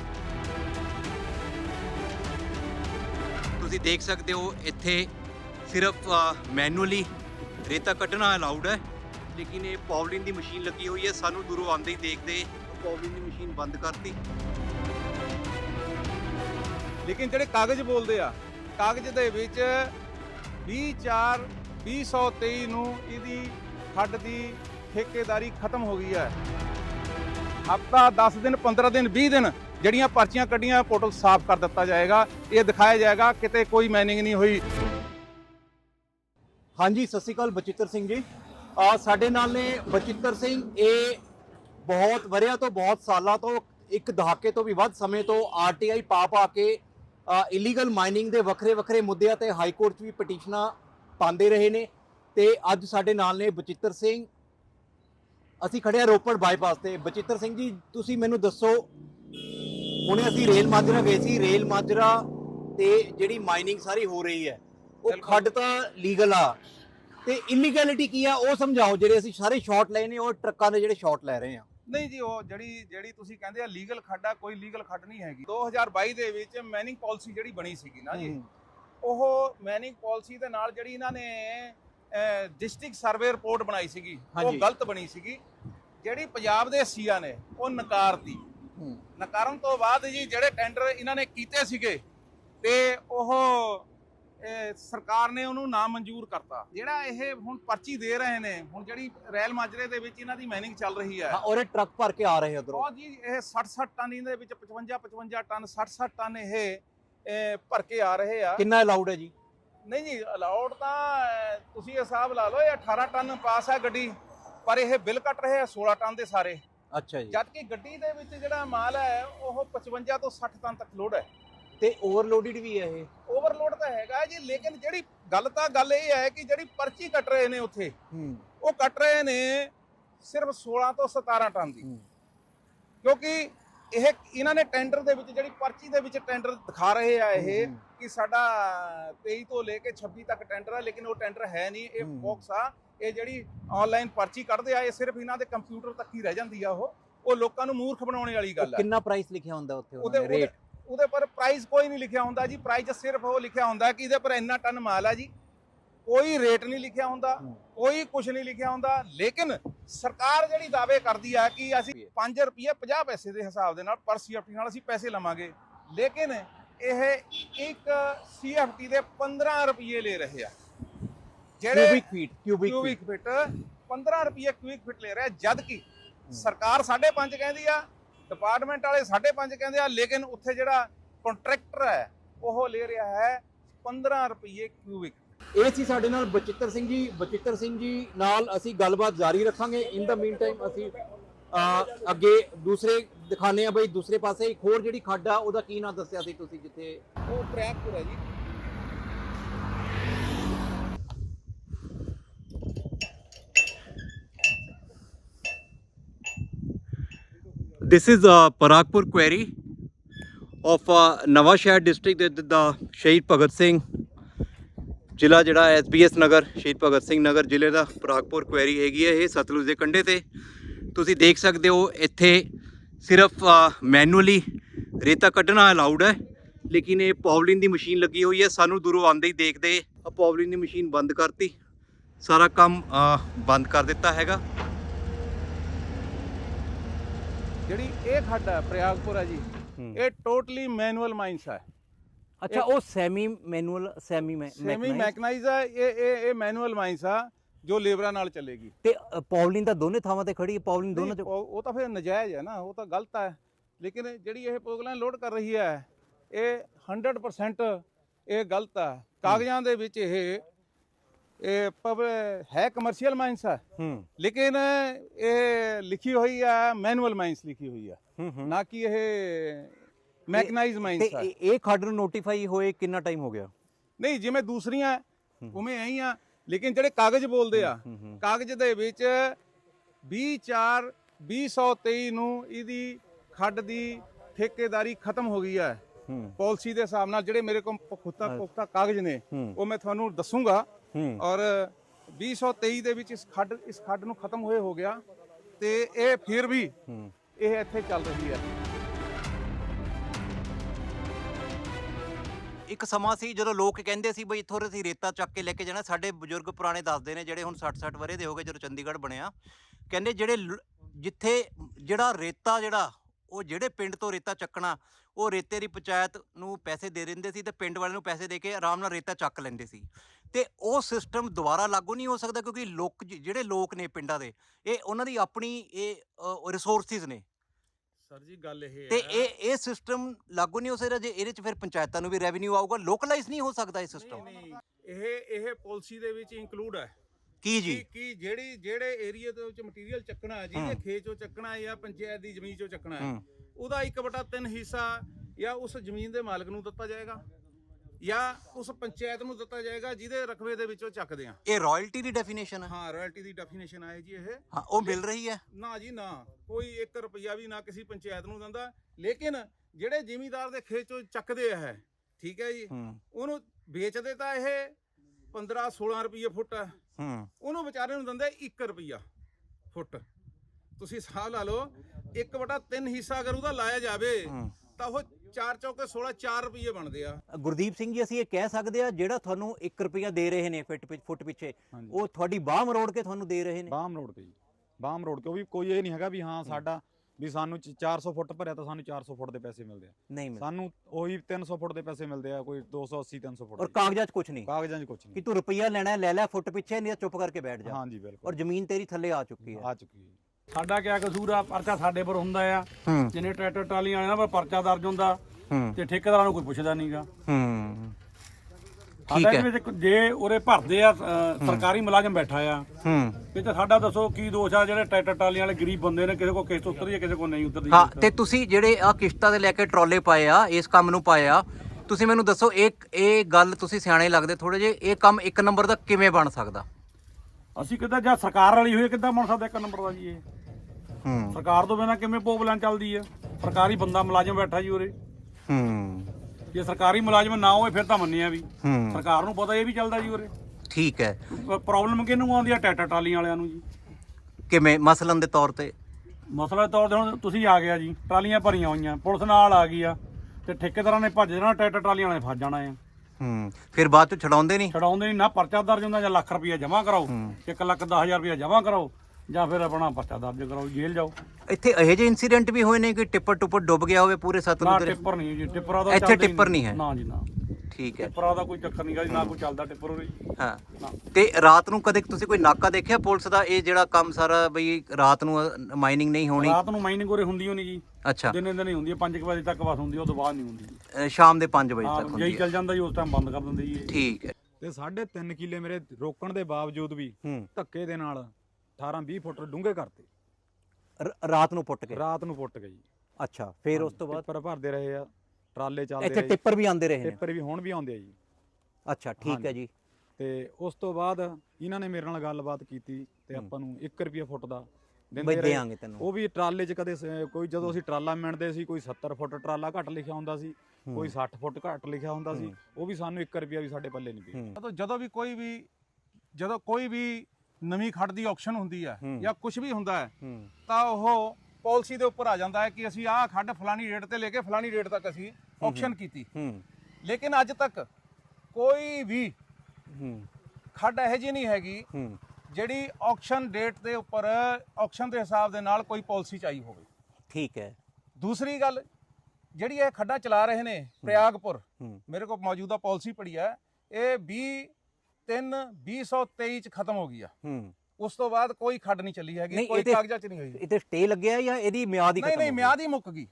ਤੁਸੀਂ ਦੇਖ ਸਕਦੇ ਹੋ, ਇੱਥੇ ਸਿਰਫ ਮੈਨੂਅਲੀ ਰੇਤਾ ਕੱਢਣਾ ਅਲਾਉਡ ਹੈ। ਲੇਕਿਨ ਇਹ ਪੌਵਲਿਨ ਦੀ ਮਸ਼ੀਨ ਲੱਗੀ ਹੋਈ ਹੈ। ਸਾਨੂੰ ਦੂਰੋਂ ਆਉਂਦੇ ਹੀ ਦੇਖਦੇ ਪੌਵਲਿਨ ਦੀ ਮਸ਼ੀਨ ਬੰਦ ਕਰਤੀ। ਲੇਕਿਨ ਜਿਹੜੇ ਕਾਗਜ਼ ਬੋਲਦੇ ਆ, ਕਾਗਜ਼ ਦੇ ਵਿੱਚ 24 2023 ਨੂੰ ਇਹਦੀ ਖੱਡ ਦੀ ਠੇਕੇਦਾਰੀ ਖਤਮ ਹੋ ਗਈ ਹੈ। ਹਫਤਾ 10 ਦਿਨ 15 ਦਿਨ 20 ਦਿਨ ਜਿਹੜੀਆਂ ਪਰਚੀਆਂ ਕੱਢੀਆਂ ਪੋਰਟਲ ਸਾਫ਼ ਕਰ ਦਿੱਤਾ ਜਾਏਗਾ। ਇਹ ਦਿਖਾਇਆ ਜਾਏਗਾ, ਕਿਤੇ ਕੋਈ ਮਾਈਨਿੰਗ ਨਹੀਂ ਹੋਈ। ਹਾਂਜੀ, ਸਤਿ ਸ਼੍ਰੀ ਅਕਾਲ, ਬਚਿੱਤਰ ਸਿੰਘ ਜੀ। ਆ ਸਾਡੇ ਨਾਲ ਨੇ ਬਚਿੱਤਰ ਸਿੰਘ। ਇਹ ਬਹੁਤ ਵਰਿਆਂ ਤੋਂ, ਬਹੁਤ ਸਾਲਾਂ ਤੋਂ, ਇੱਕ ਦਹਾਕੇ ਤੋਂ ਵੀ ਵੱਧ ਸਮੇਂ ਤੋਂ ਆਰਟੀਆਈ ਪਾ ਪਾ ਕੇ ਇਲੀਗਲ ਮਾਈਨਿੰਗ ਦੇ ਵੱਖਰੇ ਵੱਖਰੇ ਮੁੱਦਿਆਂ ਤੇ ਹਾਈ ਕੋਰਟ 'ਚ ਵੀ ਪਟੀਸ਼ਨਾਂ ਪਾਉਂਦੇ ਰਹੇ ਨੇ। ਤੇ ਅੱਜ ਸਾਡੇ ਨਾਲ ਨੇ ਬਚਿੱਤਰ ਸਿੰਘ। ਅਸੀਂ ਖੜੇ ਆ ਰੋਪੜ ਬਾਈਪਾਸ ਤੇ। ਬਚਿੱਤਰ ਸਿੰਘ ਜੀ, ਤੁਸੀਂ ਮੈਨੂੰ ਦੱਸੋ ਹੁਣੇ ਅਸੀਂ ਰੇਲ ਮਾਜਰਾ ਗਏ ਸੀ ਰੇਲ ਮਾਜਰਾ ਤੇ ਜਿਹੜੀ ਮਾਈਨਿੰਗ ਸਾਰੀ ਹੋ ਰਹੀ ਹੈ ਉਹ। ਖੱਡ ਤਾਂ ਲੀਗਲ ਆ। ਤੇ ਇਲੀਗੈਲਿਟੀ ਕੀ ਆ ਉਹ ਸਮਝਾਓ ਜਿਹੜੇ ਅਸੀਂ ਸਾਰੇ ਸ਼ਾਟ ਲਏ ਨੇ ਉਹ ਟਰੱਕਾਂ ਦੇ ਜਿਹੜੇ ਸ਼ਾਟ ਲੈ ਰਹੇ ਆ। ਨਹੀਂ ਜੀ ਉਹ ਜਿਹੜੀ ਜਿਹੜੀ ਤੁਸੀਂ ਕਹਿੰਦੇ ਆ ਲੀਗਲ ਖੱਡ ਕੋਈ ਲੀਗਲ ਖੱਡ ਨਹੀਂ ਹੈਗੀ। 2022 ਦੇ ਵਿੱਚ ਮੈਨਿੰਗ ਪਾਲਿਸੀ ਜਿਹੜੀ ਬਣੀ ਸੀਗੀ ਨਾ ਜੀ ਉਹ ਮੈਨਿੰਗ ਪਾਲਿਸੀ ਦੇ ਨਾਲ ਜਿਹੜੀ ਇਹਨਾਂ ਨੇ ਡਿਸਟ੍ਰਿਕਟ ਸਰਵੇ ਰਿਪੋਰਟ ਬਣਾਈ ਸੀਗੀ ਉਹ। ਗਲਤ ਬਣੀ ਸੀਗੀ। ਜਿਹੜੀ ਪੰਜਾਬ ਦੇ ਸੀਆ ਨੇ ਉਹ ਨਕਾਰਤੀ। ਨਕਾਰਨ ਤੋਂ ਬਾਅਦ ਜੀ ਜਿਹੜੇ ਟੈਂਡਰ ਇਹਨਾਂ ਨੇ ਕੀਤੇ ਸੀਗੇ ਤੇ ਉਹ ਇਹ ਸਰਕਾਰ ਨੇ ਉਹਨੂੰ ਨਾ ਮਨਜ਼ੂਰ ਕਰਤਾ। ਜਿਹੜਾ ਇਹ ਹੁਣ ਪਰਚੀ ਦੇ ਰਹੇ ਨੇ ਹੁਣ ਜਿਹੜੀ ਰੈਲ ਮਾਜਰੇ ਦੇ ਵਿੱਚ ਇਹਨਾਂ ਦੀ ਮੈਨਿੰਗ ਚੱਲ ਰਹੀ ਹੈ। ਹਾਂ ਔਰ ਇਹ ਟਰੱਕ ਭਰ ਕੇ ਆ ਰਹੇ ਉਧਰੋਂ। ਉਹ ਜੀ ਇਹ 60 60 ਟਨ ਇਹਦੇ ਵਿੱਚ 55 55 ਟਨ 60 60 ਟਨ ਇਹ ਇਹ ਭਰ ਕੇ ਆ ਰਹੇ ਆ। ਕਿੰਨਾ ਅਲਾਉਡ ਹੈ ਜੀ? ਨਹੀਂ ਜੀ ਅਲਾਉਡ ਤਾਂ ਤੁਸੀਂ ਹਿਸਾਬ ਲਾ ਲਓ ਇਹ 18 ਟਨ ਪਾਸ ਹੈ ਗੱਡੀ ਪਰ ਇਹ ਬਿੱਲ ਕੱਟ ਰਹੇ ਆ 16 ਟਨ ਦੇ ਸਾਰੇ। ਅੱਛਾ ਜੀ। ਜਦ ਕਿ ਗੱਡੀ ਦੇ ਵਿੱਚ ਜਿਹੜਾ ਮਾਲ ਹੈ ਉਹ 55 ਤੋਂ 60 ਟਨ ਤੱਕ ਲੋਡ ਹੈ। ਤੇ ਓਵਰਲੋਡਡ ਵੀ ਹੈ ਇਹ। ਓਵਰਲੋਡ ਤਾਂ ਹੈਗਾ ਜੀ ਲੇਕਿਨ ਜਿਹੜੀ ਗੱਲ ਤਾਂ ਗੱਲ ਇਹ ਹੈ ਕਿ ਜਿਹੜੀ ਪਰਚੀ ਕੱਟ ਰਹੇ ਨੇ ਉੱਥੇ ਹੂੰ। ਉਹ ਕੱਟ ਰਹੇ ਨੇ ਸਿਰਫ 16 ਤੋਂ 17 ਟਨ ਦੀ। ਕਿਉਂਕਿ ਇਹ ਇਹਨਾਂ ਨੇ ਟੈਂਡਰ ਦੇ ਵਿੱਚ ਜਿਹੜੀ ਪਰਚੀ ਦੇ ਵਿੱਚ ਟੈਂਡਰ ਦਿਖਾ ਰਹੇ ਆ ਇਹ। ਕਿ ਸਾਡਾ 23 ਤੋਂ ਲੈ ਕੇ 26 ਤੱਕ ਟੈਂਡਰ ਹੈ ਲੇਕਿਨ ਉਹ ਟੈਂਡਰ ਹੈ ਨਹੀਂ ਇਹ ਹੂੰ। ਬਾਕਸ ਆ ਇਹ ਜਿਹੜੀ ਆਨਲਾਈਨ ਪਰਚੀ ਕੱਢਦੇ ਆ ਇਹ ਸਿਰਫ ਇਹਨਾਂ ਦੇ ਕੰਪਿਊਟਰ ਤੱਕ ਹੀ ਰਹਿ ਜਾਂਦੀ ਆ ਉਹ। ਉਹ ਲੋਕਾਂ ਨੂੰ ਮੂਰਖ ਬਣਾਉਣ ਵਾਲੀ ਗੱਲ ਆ। ਕਿੰਨਾ ਪ੍ਰਾਈਸ ਲਿਖਿਆ ਹੁੰਦਾ ਉੱਥੇ ਉਹਦੇ ਰੇਟ ਉਹਦੇ ਪਰ ਪ੍ਰਾਈਸ ਕੋਈ ਨਹੀਂ ਲਿਖਿਆ ਹੁੰਦਾ ਜੀ ਪ੍ਰਾਈਸ ਸਿਰਫ ਉਹ ਲਿਖਿਆ ਹੁੰਦਾ ਕਿ ਇਹਦੇ ਪਰ ਇੰਨਾ ਟਨ ਮਾਲ ਆ ਜੀ। ਕੋਈ ਰੇਟ ਨਹੀਂ ਲਿਖਿਆ ਹੁੰਦਾ। ਕੋਈ ਕੁਝ ਨਹੀਂ ਲਿਖਿਆ ਹੁੰਦਾ ਲੇਕਿਨ ਸਰਕਾਰ ਜਿਹੜੀ ਦਾਅਵੇ ਕਰਦੀ ਆ ਕਿ ਅਸੀਂ 5 ਰੁਪਏ 50 ਪੈਸੇ ਦੇ ਹਿਸਾਬ ਦੇ ਨਾਲ ਪਰ ਸੀਐਫਟੀ ਨਾਲ ਅਸੀਂ ਪੈਸੇ ਲਵਾਂਗੇ ਲੇਕਿਨ ਇਹ ਇੱਕ ਸੀਐਫਟੀ ਦੇ 15 ਰੁਪਏ ਲੈ ਰਹੇ ਆ। ਜਿਹੜੇ ਕਿਊਬਿਕ ਫੀਟ ਕਿਊਬਿਕ ਫਿਟ 15 ਰੁਪਏ ਕਿਊਬਿਕ ਫਿਟ ਲੈ ਰਿਹਾ ਜਦ ਕਿ ਸਰਕਾਰ 5.5 ਕਹਿੰਦੀ ਆ ਡਿਪਾਰਟਮੈਂਟ ਵਾਲੇ 5.5 ਕਹਿੰਦੇ ਆ ਲੇਕਿਨ ਉੱਥੇ ਜਿਹੜਾ ਕੰਟਰੈਕਟਰ ਹੈ ਉਹ ਲੈ ਰਿਹਾ ਹੈ 15 ਰੁਪਏ ਕਿਊਬਿਕ ਇਹ ਸੀ ਸਾਡੇ ਨਾਲ ਬਚਿੱਤਰ ਸਿੰਘ ਜੀ ਬਚਿੱਤਰ ਸਿੰਘ ਜੀ ਨਾਲ ਅਸੀਂ ਗੱਲਬਾਤ ਜਾਰੀ ਰੱਖਾਂਗੇ। ਇਨ ਦਾ ਮੀਨ ਟਾਈਮ ਅਸੀਂ ਅ, ਅੱਗੇ ਦੂਸਰੇ ਦਿਖਾਣੇ ਆ ਬਈ ਦੂਸਰੇ ਪਾਸੇ ਇੱਕ ਹੋਰ ਜਿਹੜੀ ਖੱਡ ਆ ਉਹਦਾ ਕੀ ਨਾਮ ਦੱਸਿਆ ਸੀ ਤੁਸੀਂ ਜਿੱਥੇ? ਉਹ ਪ੍ਰਯਾਗਪੁਰ ਹੈ ਜੀ। This is uh, Paragpur quarry of uh, Nava Shahar district the, the ਸ਼ਹੀਦ ਭਗਤ ਸਿੰਘ ਜ਼ਿਲ੍ਹਾ ਜਿਹੜਾ ਐਸਬੀਐਸ ਨਗਰ ਸ਼ਹੀਦ ਭਗਤ ਸਿੰਘ ਨਗਰ ਜ਼ਿਲ੍ਹੇ ਦਾ ਪਰਾਗਪੁਰ ਕੁਐਰੀ ਹੈਗੀ ਹੈ ਇਹ ਸਤਲੁਜ ਦੇ ਕੰਢੇ ਤੇ। ਤੁਸੀਂ ਦੇਖ ਸਕਦੇ ਹੋ ਇੱਥੇ ਸਿਰਫ ਮੈਨੂਅਲੀ ਰੇਤਾ ਕੱਢਣਾ ਅਲਾਉਡ ਹੈ ਲੇਕਿਨ ਇਹ ਪੌਵਲਿਨ ਦੀ ਮਸ਼ੀਨ ਲੱਗੀ ਹੋਈ ਹੈ। ਸਾਨੂੰ ਦੂਰੋਂ ਆਉਂਦੇ ਹੀ ਦੇਖਦੇ ਆ ਪੌਵਲਿਨ ਦੀ ਮਸ਼ੀਨ ਬੰਦ ਕਰਤੀ। ਸਾਰਾ ਕੰਮ ਬੰਦ ਕਰ ਦਿੱਤਾ ਹੈਗਾ। ਜਿਹੜੀ ਇਹ ਖੱਡ ਹੈ ਪ੍ਰਯਾਗਪੁਰ ਹੈ ਜੀ ਇਹ ਟੋਟਲੀ ਮੈਨੂਅਲ ਮਾਈਨਸ ਹੈ। ਅੱਛਾ ਉਹ semi manual semi semi mechanised ਹੈ ਇਹ ਇਹ ਇਹ ਮੈਨੂਅਲ ਮਾਈਨਸ ਆ ਜੋ ਲੇਬਰਾਂ ਨਾਲ ਚੱਲੇਗੀ। ਤੇ ਪੌਲਿਨ ਤਾਂ ਦੋਨੇ ਥਾਵਾਂ ਤੇ ਖੜੀ ਹੈ ਪੌਲਿਨ ਦੋਨੋਂ ਨਹੀਂ, ਉਹ ਤਾਂ ਫਿਰ ਨਜਾਇਜ਼ ਹੈ ਨਾ ਉਹ ਤਾਂ ਗਲਤ ਹੈ। ਲੇਕਿਨ ਜਿਹੜੀ ਇਹ ਪੋਗਲਾਂ ਲੋਡ ਕਰ ਰਹੀ ਹੈ ਇਹ 100% ਇਹ ਗਲਤ ਹੈ। ਕਾਗਜ਼ਾਂ ਦੇ ਵਿੱਚ ਇਹ ਇਹ ਪਬ ਹੈ ਕਮਰਸ਼ੀਅਲ ਮਾਈਨਸ ਹੈ। ਲੇਕਿਨ ਇਹ ਲਿਖੀ ਹੋਈ ਹੈ ਮੈਨੂਅਲ ਮਾਈਨਸ ਲਿਖੀ ਹੋਈ ਹੂੰ। ਨਾ ਕਿ ਇਹ ਮੈਕਨਾਈਜ਼ ਤੇ ਮਾਈਨਸ ਹੈ ਇਹ ਇਹ ਖੱਡ ਨੂੰ ਨੋਟੀਫਾਈ ਹੋਏ ਕਿੰਨਾ ਟਾਈਮ ਹੋ ਗਿਆ? ਨਹੀਂ ਜਿਵੇਂ ਦੂਸਰੀਆਂ ਉਵੇਂ ਐਂ ਹੀ ਆ। ਲੇਕਿਨ ਜਿਹੜੇ ਕਾਗਜ਼ ਬੋਲਦੇ ਆ ਕਾਗਜ਼ ਦੇ ਵਿੱਚ 24 2023 ਨੂੰ ਇਹਦੀ ਖੱਡ ਦੀ ਠੇਕੇਦਾਰੀ ਖਤਮ ਹੋ ਗਈ ਹੈ ਹੂੰ। ਪਾਲਿਸੀ ਦੇ ਹਿਸਾਬ ਨਾਲ ਜਿਹੜੇ ਮੇਰੇ ਕੋਲ ਪੁਖਤਾ ਪੁਖਤਾ ਕਾਗਜ਼ ਨੇ ਹੂੰ। ਉਹ ਮੈਂ ਤੁਹਾਨੂੰ ਦੱਸੂਗਾ। ਹੂੰ। ਔਰ 2023 ਦੇ ਵਿੱਚ ਇਸ ਖੱਡ ਇਸ ਖੱਡ ਨੂੰ ਖਤਮ ਹੋਏ ਹੋ ਗਿਆ ਤੇ ਇਹ ਫਿਰ ਵੀ ਹੂੰ। ਇਹ ਇੱਥੇ ਚੱਲ ਰਹੀ ਹੈ ਇੱਕ ਸਮਾਂ ਸੀ ਜਦੋਂ ਲੋਕ ਕਹਿੰਦੇ ਸੀ ਬਈ ਇੱਥੋਂ ਅਸੀਂ ਰੇਤਾ ਚੱਕ ਕੇ ਲੈ ਕੇ ਜਾਣਾ, ਸਾਡੇ ਬਜ਼ੁਰਗ ਪੁਰਾਣੇ ਦੱਸਦੇ ਨੇ ਜਿਹੜੇ ਹੁਣ 60-60 ਵਰੇ ਦੇ ਹੋ ਗਏ ਜਦੋਂ ਚੰਡੀਗੜ੍ਹ ਬਣਿਆ। ਕਹਿੰਦੇ ਜਿਹੜੇ ਲ- ਜਿੱਥੇ ਜਿਹੜਾ ਰੇਤਾ ਜਿਹੜਾ, ਉਹ ਜਿਹੜੇ ਪਿੰਡ ਤੋਂ ਰੇਤਾ ਚੱਕਣਾ, ਉਹ ਰੇਤੇ ਦੀ ਪੰਚਾਇਤ ਨੂੰ ਪੈਸੇ ਦੇ ਦਿੰਦੇ ਸੀ ਤੇ ਪਿੰਡ ਵਾਲਿਆਂ ਨੂੰ ਪੈਸੇ ਦੇ ਕੇ ਆਰਾਮ ਨਾਲ ਰੇਤਾ ਚੱਕ ਲੈਂਦੇ ਸੀ। ਤੇ ਉਹ ਸਿਸਟਮ ਦੁਬਾਰਾ ਲਾਗੂ ਨਹੀਂ ਹੋ ਸਕਦਾ ਕਿਉਂਕਿ ਲੋਕ ਜਿਹੜੇ ਲੋਕ ਨੇ ਪਿੰਡਾਂ ਦੇ, ਇਹ ਉਹਨਾਂ ਦੀ ਆਪਣੀ ਇਹ ਰਿਸੋਰਸਿਸ ਨੇ। ਸਰ ਜੀ ਗੱਲ ਇਹ ਤੇ ਇਹ ਇਹ ਸਿਸਟਮ ਲਾਗੂ ਨਹੀਂ ਹੋ ਸਕਦਾ ਜੇ ਇਹਦੇ ਚ ਫਿਰ ਪੰਚਾਇਤਾਂ ਨੂੰ ਵੀ ਰੈਵਨਿਊ ਆਊਗਾ ਲੋਕਲਾਈਜ਼ ਨਹੀਂ ਹੋ ਸਕਦਾ ਇਹ ਸਿਸਟਮ ਨਹੀਂ ਇਹ ਇਹ ਪਾਲਿਸੀ ਦੇ ਵਿੱਚ ਇਨਕਲੂਡ ਹੈ। ਕੀ ਕਿ ਜੀ? ਕਿ ਜਿਹੜੀ ਜਿਹੜੇ ਏਰੀਆ ਦੇ ਵਿੱਚ ਮਟੀਰੀਅਲ ਚੱਕਣਾ ਹੈ ਜਿਹਦੇ ਹੂੰ। ਖੇਤ ਚੋਂ ਚੱਕਣਾ ਹੈ ਜਾਂ ਪੰਚਾਇਤ ਦੀ ਜ਼ਮੀਨ ਚੋਂ ਚੱਕਣਾ ਹੈ ਹੂੰ। ਉਹਦਾ 1/3 ਹਿੱਸਾ ਜਾਂ ਉਸ ਜ਼ਮੀਨ ਦੇ ਮਾਲਕ ਨੂੰ ਦਿੱਤਾ ਜਾਏਗਾ। ਜਾਂ ਉਸ ਪੰਚਾਇਤ ਨੂੰ ਦਿੱਤਾ ਜਾਏਗਾ ਜਿਹਦੇ ਰਕਬੇ ਦੇ ਵਿੱਚੋਂ ਚੱਕਦੇ ਆ। ਇਹ ਰਾਇਲਟੀ ਦੀ ਡੈਫੀਨੇਸ਼ਨ ਹੈ ਹਾਂ ਰਾਇਲਟੀ ਦੀ ਡੈਫੀਨੇਸ਼ਨ ਆਏ ਜੀ ਇਹ। ਹਾਂ ਉਹ ਮਿਲ ਰਹੀ ਹੈ? ਨਾ ਜੀ ਨਾ ਕੋਈ 1 ਰੁਪਿਆ ਵੀ ਨਾ ਕਿਸੇ ਪੰਚਾਇਤ ਨੂੰ ਦਿੰਦਾ। ਲੇਕਿਨ ਜਿਹੜੇ ਜ਼ਿਮੀਂਦਾਰ ਦੇ ਖੇਤ ਚੋਂ ਚੱਕਦੇ ਆ ਇਹ ਠੀਕ ਹੈ ਜੀ? ਹੂੰ। ਉਹਨੂੰ ਵੇਚਦੇ ਤਾਂ ਇਹ 15 16 ਰੁਪਏ ਫੁੱਟ ਹੈ ਹੂੰ। ਉਹਨੂੰ ਵਿਚਾਰੇ ਨੂੰ ਦਿੰਦੇ 1 ਰੁਪਿਆ ਫੁੱਟ। ਤੁਸੀਂ ਹਿਸਾਬ ਲਾ ਲਓ 1 ਵਟਾ 3 ਹਿੱਸਾ ਅਗਰ ਉਹਦਾ ਲਾਇਆ ਜਾਵੇ ਤਾਂ ਉਹ 4 ਚੌਕੇ 16 4 ਰੁਪਏ ਬਣਦੇ ਆ। ਗੁਰਦੀਪ ਸਿੰਘ ਜੀ ਅਸੀਂ ਇਹ ਕਹਿ ਸਕਦੇ ਆ ਜਿਹੜਾ ਤੁਹਾਨੂੰ 1 ਰੁਪਿਆ ਦੇ ਰਹੇ ਨੇ ਫਿੱਟ ਪਿੱਛ- ਫੁੱਟ ਪਿੱਛੇ ਉਹ ਤੁਹਾਡੀ ਬਾਹ ਮਰੋੜ ਕੇ ਤੁਹਾਨੂੰ ਦੇ ਰਹੇ ਨੇ? ਬਾਮ ਰੋਡ ਤੇ ਜੀ। ਬਾਮ ਰੋਡ ਤੇ ਉਹ ਵੀ ਕੋਈ ਇਹ ਨਹੀਂ ਹੈਗਾ ਵੀ ਹਾਂ ਸਾਡਾ ਵੀ ਸਾਨੂੰ ਚ- 400 ਫੁੱਟ ਭਰਿਆ ਤਾਂ ਸਾਨੂੰ 400 ਫੁੱਟ ਦੇ ਪੈਸੇ ਮਿਲਦੇ ਆ। ਨਹੀਂ ਮਿਲਦਾ। ਸਾਨੂੰ ਉਹੀ 300 ਫੁੱਟ ਦੇ ਪੈਸੇ ਮਿਲਦੇ ਆ ਕੋਈ 280 300 ਫੁੱਟ ਔਰ। ਕਾਗਜ਼ਾਂ 'ਚ ਕੁਝ ਨਹੀਂ। ਕਾਗਜ਼ਾਂ 'ਚ ਕੁਝ ਕਿ ਨਹੀਂ ਤੂੰ ਰੁਪਈਆ ਲੈਣਾ ਲੈ ਲੈ ਫੁੱਟ ਪਿੱਛੇ ਨਹੀਂ ਚੁੱਪ ਕਰਕੇ ਬੈਠ ਜਾ। ਹਾਂਜੀ ਔਰ ਬਿਲਕੁਲ ਜ਼ਮੀਨ ਤੇਰੀ ਥੱਲੇ ਆ ਚੁੱਕੀ ਹੈ। ਆ ਚੁੱਕੀ ਹੈ ਸਾਡਾ ਕਿਆ ਕਸੂਰ ਆ ਪਰਚਾ ਸਾਡੇ ਪਰ ਹੁੰਦਾ ਆ। ਹੂੰ। ਟਰੈਕਟਰ ਟਰਾਲੀਆਂ ਵਾਲਿਆਂ ਦਾ ਪਰਚਾ ਦਰਜ ਹੁੰਦਾ ਹੂੰ। ਤੇ ਠੇਕੇਦਾਰਾਂ ਨੂੰ ਕੋਈ ਪੁੱਛਦਾ ਨਹੀਂਗਾ ਹੂੰ। ਸਾਡਾ ਹੈ। ਵਿੱਚ ਜੇ ਉਰੇ ਭਰਦੇ ਆ ਅ, ਸਰਕਾਰੀ ਮੁਲਾਜ਼ਮ ਬੈਠਾ ਆ। ਹੂੰ। ਇਹ ਤਾਂ ਸਾਡਾ ਦੱਸੋ ਕੀ ਦੋਸ਼ ਆ ਜਿਹੜੇ ਟਰੈਕਟਰ ਟਰਾਲੀਆਂ ਵਾਲੇ ਗਰੀਬ ਬੰਦੇ ਨੇ ਕਿਸੇ ਕੋ ਕਿਸ਼ਤ ਉਤਰਦੀ ਹੈ ਕਿਸੇ ਕੋ ਨਹੀਂ ਉਤਰਦੀ। ਹਾਂ ਤੇ ਤੁਸੀਂ ਜਿਹੜੇ ਆ ਕਿਸ਼ਤਾਂ ਦੇ ਲੈ ਕੇ ਟਰਾਲੇ ਪਾਏ ਆ ਇਸ ਕੰਮ ਨੂੰ ਪਾਏ ਆ ਤੁਸੀਂ ਮੈਨੂੰ ਦੱਸੋ ਇਹ ਇਹ ਗੱਲ ਤੁਸੀਂ ਸਿਆਣੇ ਲੱਗਦੇ ਥੋੜੇ ਜੇ ਇਹ ਕੰਮ ਇੱਕ ਨੰਬਰ ਦਾ ਕਿਵੇਂ ਬਣ ਸਕਦਾ? ਅਸੀਂ ਕਿੱਦਾਂ ਜਾਂ ਸਰਕਾਰ ਵਾਲੀ ਹੋਏ ਕਿੱਦਾਂ ਬਣ ਸਕਦਾ ਇੱਕ ਨੰਬਰ ਦਾ ਜੀ ਇਹ? ਹੂੰ। ਸਰਕਾਰ ਤੋਂ ਬਿਨਾਂ ਕਿਵੇਂ ਪੋਪਲਾਨ ਚੱਲਦੀ ਆ? ਸਰਕਾਰੀ ਬੰਦਾ ਮੁਲਾਜ਼ਮ ਬੈਠਾ ਜੀ ਉਰੇ। ਹੂੰ। ਜੇ ਸਰਕਾਰੀ ਮੁਲਾਜ਼ਮ ਨਾ ਹੋਵੇ ਫਿਰ ਤਾਂ ਮੰਨਿਆ ਵੀ। ਹੂੰ। ਸਰਕਾਰ ਨੂੰ ਪਤਾ ਇਹ ਵੀ ਚੱਲਦਾ ਜੀ ਉਰੇ। ਠੀਕ ਹੈ। ਪ੍ਰੋਬਲਮ ਕਿਹਨੂੰ ਆਉਂਦੀ ਆ? ਟਰੈਕਟਰ ਟਰਾਲੀਆਂ ਵਾਲਿਆਂ ਨੂੰ ਜੀ। ਕਿਵੇਂ? ਮਸਲਨ ਦੇ ਤੌਰ ਤੇ? ਮਸਲਾ ਤੌਰ ਤੇ ਹੁਣ ਤੁਸੀਂ ਆ ਗਿਆ ਜੀ। ਟਰਾਲੀਆਂ ਭਰੀਆਂ ਹੋਈਆਂ। ਪੁਲਿਸ ਨਾਲ ਆ ਗਈ ਆ। ਤੇ ਠੇਕੇਦਾਰਾਂ ਨੇ ਭੱਜ ਜਾਣਾ ਟਰੈਕਟਰ ਟਰਾਲੀਆਂ ਵਾਲੇ ਫਸ ਜਾਣਾ ਆ। ਹੂੰ। ਫਿਰ ਬਾਅਦ ਚ ਛਡਾਉਂਦੇ ਨਹੀਂ? ਛਡਾਉਂਦੇ ਨਹੀਂ। ਨਾ ਪਰਚਾ ਦਰਜ ਹੁੰਦਾ ਜਾਂ ਲੱਖ ਰੁਪਇਆ ਜਮ੍ਹਾਂ ਕਰਾਓ। ਹੂੰ। 1 ਲੱਖ 10000 ਰੁਪਇਆ ਜਮ੍ਹਾਂ ਕਰਾਓ। ਜਾਂ ਫਿਰ ਆਪਣਾ ਪਰਚਾ ਦਰਜ ਕਰਾਓ ਜੇਲ੍ਹ ਜਾਓ। ਇੱਥੇ ਇਹੋ ਜਿਹੇ ਇਨਸੀਡੈਂਟ ਵੀ ਹੋਏ ਨੇ ਕਿ ਟਿੱਪਰ ਟੁੱਪਰ ਡੁੱਬ ਗਿਆ ਹੋਵੇ ਪੂਰੇ ਨਾ ਸਤਲੁਜ ਦੇ ਟਿੱਪਰ ਨਹੀਂ ਜੀ ਟਿੱਪਰਾਂ ਦਾ ਇੱਥੇ ਚੱਲਦਾ ਹੀ ਟਿੱਪਰ ਨਹੀਂ ਹੈ। ਨਾ ਜੀ ਨਾ। ਠੀਕ ਹੈ। ਟਿੱਪਰਾਂ ਦਾ ਕੋਈ ਚੱਕਰ ਨਹੀਂ ਗਾ ਜੀ ਨਾ ਕੋਈ ਚੱਲਦਾ ਟਿੱਪਰ ਉਰੇ ਜੀ। ਹਾਂ। ਨਾ। ਤੇ ਰਾਤ ਨੂੰ ਕਦੇ ਤੁਸੀਂ ਕੋਈ ਨਾਕਾ ਦੇਖਿਆ ਪੁਲਿਸ ਦਾ? ਇਹ ਜਿਹੜਾ ਕੰਮ ਸਾਰਾ ਬਈ ਰਾਤ ਨੂੰ ਮਾਈਨਿੰਗ ਨਹੀਂ ਹੋਣੀ? ਰਾਤ ਨੂੰ ਮਾਈਨਿੰਗ ਉਰੇ ਹੁੰਦੀ ਹੋਣੀ ਜੀ। ਅੱਛਾ। ਦਿਨੇ ਦਿਨੇ ਹੁੰਦੀ ਹੈ 5 ਵਜੇ ਤੱਕ ਬਸ ਹੁੰਦੀ ਹੈ, ਉਹ ਤੋਂ ਬਾਅਦ ਨਹੀਂ ਹੁੰਦੀ। ਅ, ਸ਼ਾਮ ਦੇ 5 ਵਜੇ ਹਾਂ ਤੱਕ ਜਈ ਹੁੰਦੀ ਹੈ। ਚੱਲ ਜਾਂਦਾ ਜੀ ਉਸ ਟਾਈਮ ਬੰਦ ਕਰ ਦਿੰਦੇ ਜੀ ਇਹ। ਠੀਕ ਹੈ। ਤੇ ਸਾਢੇ 3 ਕਿੱਲੇ ਮੇਰੇ ਰੋਕਣ ਦੇ ਬਾਵਜੂਦ ਵੀ ਹੂੰ। ਧੱਕੇ ਦੇ ਨਾਲ 18 20 ਫੁੱਟ ਡੂੰਘੇ ਕਰਤੇ। ਰ- ਰਾਤ ਨੂੰ ਪੁੱਟ ਕੇ? ਰਾਤ ਨੂੰ ਪੁੱਟ ਗਈ। ਅੱਛਾ ਫਿਰ ਉਸ ਤੋਂ ਬਾਅਦ? ਟਿੱਪਰ ਭਰਦੇ ਰਹੇ ਆ ਟਰਾਲੇ ਚੱਲਦੇ ਇੱਥੇ ਰਹੇ। ਟਿੱਪਰ ਵੀ ਆਉਂਦੇ ਰਹੇ ਨੇ? ਟਿੱਪਰ ਵੀ ਹੁਣ ਵੀ ਆਉਂਦੇ ਆ ਜੀ। ਅੱਛਾ ਠੀਕ ਹੈ। ਜੀ। ਤੇ ਉਸ ਤੋਂ ਬਾਅਦ ਇਹਨਾਂ ਨੇ ਮੇਰੇ ਨਾਲ ਗੱਲਬਾਤ ਕੀਤੀ ਤੇ। ਆਪਾਂ ਨੂੰ 1 ਰੁਪਿਆ ਫੁੱਟ ਦਾ ਬਈ ਦਿੰਦੇ ਰਹੇ। ਦੇਾਂਗੇ ਤੈਨੂੰ। ਉਹ ਵੀ ਟਰਾਲੇ 'ਚ ਕਦੇ ਸ- ਕੋਈ ਜਦੋਂ ਅਸੀਂ ਟਰਾਲਾ ਮਿਣਦੇ ਸੀ ਕੋਈ 70 ਫੁੱਟ ਟਰਾਲਾ ਘੱਟ ਲਿਖਿਆ ਹੁੰਦਾ ਸੀ ਕੋਈ 60 ਫੁੱਟ ਘੱਟ ਲਿਖਿਆ ਹੁੰਦਾ ਸੀ। ਉਹ ਵੀ ਸਾਨੂੰ 1 ਰੁਪਿਆ ਵੀ ਸਾਡੇ ਪੱਲੇ ਨਹੀਂ ਪਿਆ। ਜਦੋਂ ਜਦੋਂ ਵੀ ਕੋਈ ਵੀ ਜਦੋਂ ਕੋਈ ਵੀ ਨਵੀਂ ਖੱਡ ਦੀ ਆਕਸ਼ਨ ਹੁੰਦੀ ਹੈ। ਜਾਂ ਕੁਝ ਵੀ ਹੁੰਦਾ ਹੈ ਤਾਂ ਉਹ ਪਾਲਿਸੀ ਦੇ ਉੱਪਰ ਆ ਜਾਂਦਾ ਹੈ ਕਿ ਅਸੀਂ ਆਹ ਖੱਡ ਫਲਾਨੀ ਰੇਟ ਤੇ ਲੈ ਕੇ ਫਲਾਨੀ ਰੇਟ ਤੱਕ ਅਸੀਂ ਆਕਸ਼ਨ ਕੀਤੀ। ਲੇਕਿਨ ਅੱਜ ਤੱਕ ਕੋਈ ਵੀ ਖੱਡ ਇਹੋ ਜਿਹੀ ਨਹੀਂ ਹੈਗੀ ਜਿਹੜੀ ਆਕਸ਼ਨ ਡੇਟ ਦੇ ਉੱਪਰ ਆਕਸ਼ਨ ਦੇ ਹਿਸਾਬ ਦੇ ਨਾਲ ਕੋਈ ਪਾਲਿਸੀ ਚਾਹੀ ਹੋਵੇ। ਠੀਕ ਹੈ। ਦੂਸਰੀ ਗੱਲ ਜਿਹੜੀ ਇਹ ਖੱਡਾਂ ਚਲਾ ਰਹੇ ਨੇ ਪ੍ਰਯਾਗਪੁਰ ਹੂੰ। ਮੇਰੇ ਕੋਲ ਮੌਜੂਦਾ ਪਾਲਿਸੀ ਪੜੀ ਹੈ ਇਹ 20 3 2023 ਚ ਖਤਮ ਹੋ ਗਈ ਆ। ਹੂੰ। ਉਸ ਤੋਂ ਬਾਅਦ ਕੋਈ ਖੱਡ ਨਹੀਂ ਚੱਲੀ ਹੈਗੀ ਨਹੀਂ, ਕੋਈ ਕਾਗਜ਼ਾਂ ਚ ਨਹੀਂ ਹੋਈ ਇਹ ਤੇ ਸਟੇ ਲੱਗਿਆ ਜਾਂ ਇਹਦੀ ਮਿਆਦ ਹੀ ਨਹੀਂ ਖਤਮ ਨਹੀਂ ਹੋ ਗਈ? ਮਿਆਦ ਹੀ ਮੁੱਕ ਗਈ।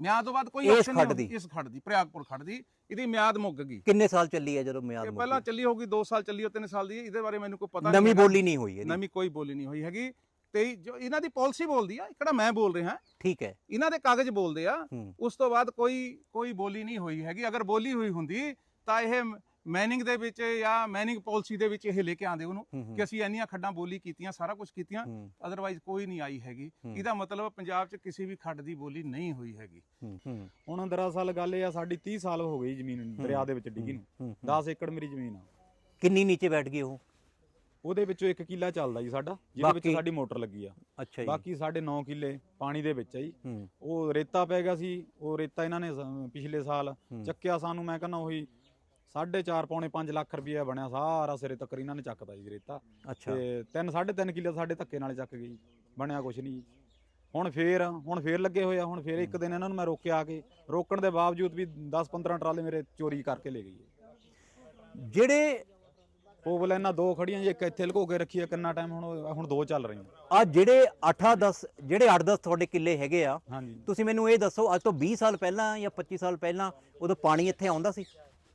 ਮਿਆਦ ਤੋਂ ਬਾਅਦ ਕੋਈ ਆਪਸ਼ਨ ਨਹੀਂ? ਇਸ ਖੱਡ ਦੀ ਪ੍ਰਯਾਗਪੁਰ ਖੱਡ ਦੀ ਇਹਦੀ ਮਿਆਦ ਮੁੱਕ ਗਈ। ਕਿੰਨੇ ਸਾਲ ਚੱਲੀ ਹੈ ਜਦੋਂ ਮਿਆਦ ਮੁੱਕੀ? ਪਹਿਲਾਂ ਚੱਲੀ ਹੋਗੀ 2 ਸਾਲ ਚੱਲੀ ਹੋ 3 ਸਾਲ ਦੀ ਇਹਦੇ ਬਾਰੇ ਮੈਨੂੰ ਕੋਈ ਪਤਾ ਨਵੀਂ ਹੈਗਾ। ਬੋਲੀ ਨਹੀਂ ਹੋਈ ਇਹਦੀ। ਨਵੀਂ ਕੋਈ ਬੋਲੀ ਨਹੀਂ ਹੋਈ ਹੈਗੀ। ਤੇ ਜੋ ਇਹਨਾਂ ਦੀ ਪਾਲਿਸੀ ਬੋਲਦੀ ਆ ਕਿਹੜਾ ਮੈਂ ਬੋਲ ਰਿਹਾ? ਠੀਕ ਹੈ। ਇਹਨਾਂ ਦੇ ਕਾਗਜ਼ ਬੋਲਦੇ ਆ। ਉਸ ਤੋਂ ਬਾਅਦ ਕੋਈ ਕੋਈ ਬੋਲੀ ਨਹੀਂ ਹੋਈ ਹੈਗੀ। ਅਗਰ ਬੋਲੀ ਹੋਈ ਹੁੰਦੀ ਤਾਂ ਇਹ ਮੈਨਿੰਗ ਦੇ ਵਿੱਚ ਜਾਂ ਮੈਨਿੰਗ ਪਾਲਿਸੀ ਦੇ ਵਿੱਚ ਇਹ ਲੈ ਕੇ ਆਂਦੇ ਉਹਨੂੰ ਕਿ ਅਸੀਂ ਇੰਨੀਆਂ ਖੱਡਾਂ ਬੋਲੀ ਕੀਤੀਆਂ ਸਾਰਾ ਕੁਝ ਕੀਤੀਆਂ ਅਦਰਵਾਈਜ਼ ਕੋਈ ਨਹੀਂ ਆਈ ਹੈਗੀ। ਇਹਦਾ ਮਤਲਬ ਪੰਜਾਬ 'ਚ ਕਿਸੇ ਵੀ ਖੱਡ ਦੀ ਬੋਲੀ ਨਹੀਂ ਹੋਈ ਹੈਗੀ। ਹੁਣ ਦਰਅਸਲ ਗੱਲ ਇਹ ਆ ਸਾਡੀ 30 ਸਾਲ ਹੋ ਗਈ ਜ਼ਮੀਨ ਦਰਿਆ ਦੇ ਵਿੱਚ ਡਿੱਗੀ ਨੂੰ। ਹੂੰ, ਹੂੰ। 10 ਏਕੜ ਮੇਰੀ ਜ਼ਮੀਨ ਆ। ਕਿੰਨੀ ਨੀਚੇ ਬੈਠ ਗਈ ਉਹ? ਉਹਦੇ ਵਿੱਚੋਂ ਇੱਕ ਕਿੱਲਾ ਚੱਲਦਾ ਜੀ ਸਾਡਾ ਜਿਹਦੇ ਵਿੱਚ ਸਾਡੀ ਮੋਟਰ ਲੱਗੀ ਆ। ਅੱਛਾ ਜੀ। ਬਾਕੀ ਸਾਡੇ 9 ਕਿੱਲੇ ਪਾਣੀ ਦੇ ਵਿੱਚ ਆ ਜੀ। ਉਹ ਰੇਤਾ ਪੈ ਗਿਆ ਸੀ ਉਹ ਰੇਤਾ ਇਹਨਾਂ ਨੇ ਪਿਛਲੇ ਸਾਲ। ਚੱਕਿਆ ਸਾਨੂੰ ਮੈਂ ਕਹਿੰਦਾ ਉਹੀ 4.5 ਪੌਣੇ 5 ਲੱਖ ਰੁਪਇਆ ਬਣਿਆ ਸਾਰਾ ਸਿਰੇ ਤੱਕ ਇਹਨਾਂ ਨੇ ਚੱਕਦਾ ਜੀ ਰੇਤਾ। ਅੱਛਾ। ਤੇ 3 3.5 ਕਿੱਲੇ ਸਾਡੇ ਧੱਕੇ ਨਾਲ ਚੱਕ ਗਈ। ਬਣਿਆ ਕੁਛ ਨਹੀਂ ਹੁਣ ਫੇਰ ਹੁਣ ਫੇਰ ਲੱਗੇ ਹੋਏ ਆ ਹੁਣ ਫੇਰ ਇੱਕ ਦਿਨ ਇਹਨਾਂ ਨੂੰ ਮੈਂ ਰੋਕਿਆ ਆ ਕੇ ਰੋਕਣ ਦੇ ਬਾਵਜੂਦ ਵੀ 10 15 ਟਰਾਲੇ ਮੇਰੇ ਚੋਰੀ ਕਰਕੇ ਲੈ ਗਈ ਜਿਹੜੇ ਪੋਵਲ ਇਹਨਾਂ ਦੋ ਖੜੀਆਂ ਜੀ ਇੱਕ ਇੱਥੇ ਲੁਕੋ ਕੇ ਰੱਖੀ ਆ ਕਿੰਨਾ ਟਾਈਮ ਹੁਣ ਹੁਣ ਦੋ ਚੱਲ ਰਹੀਆਂ। ਆ ਜਿਹੜੇ 8 10 ਜਿਹੜੇ 8 10 ਤੁਹਾਡੇ ਕਿੱਲੇ ਹੈਗੇ ਆ ਹਾਂਜੀ। ਤੁਸੀਂ ਮੈਨੂੰ ਇਹ ਦੱਸੋ ਅੱਜ ਤੋਂ 20 ਸਾਲ ਪਹਿਲਾਂ ਜਾਂ 25 ਸਾਲ ਪਹਿਲਾਂ ਉਦੋਂ ਪਾਣੀ ਇੱਥੇ ਆਉਂਦਾ ਸੀ?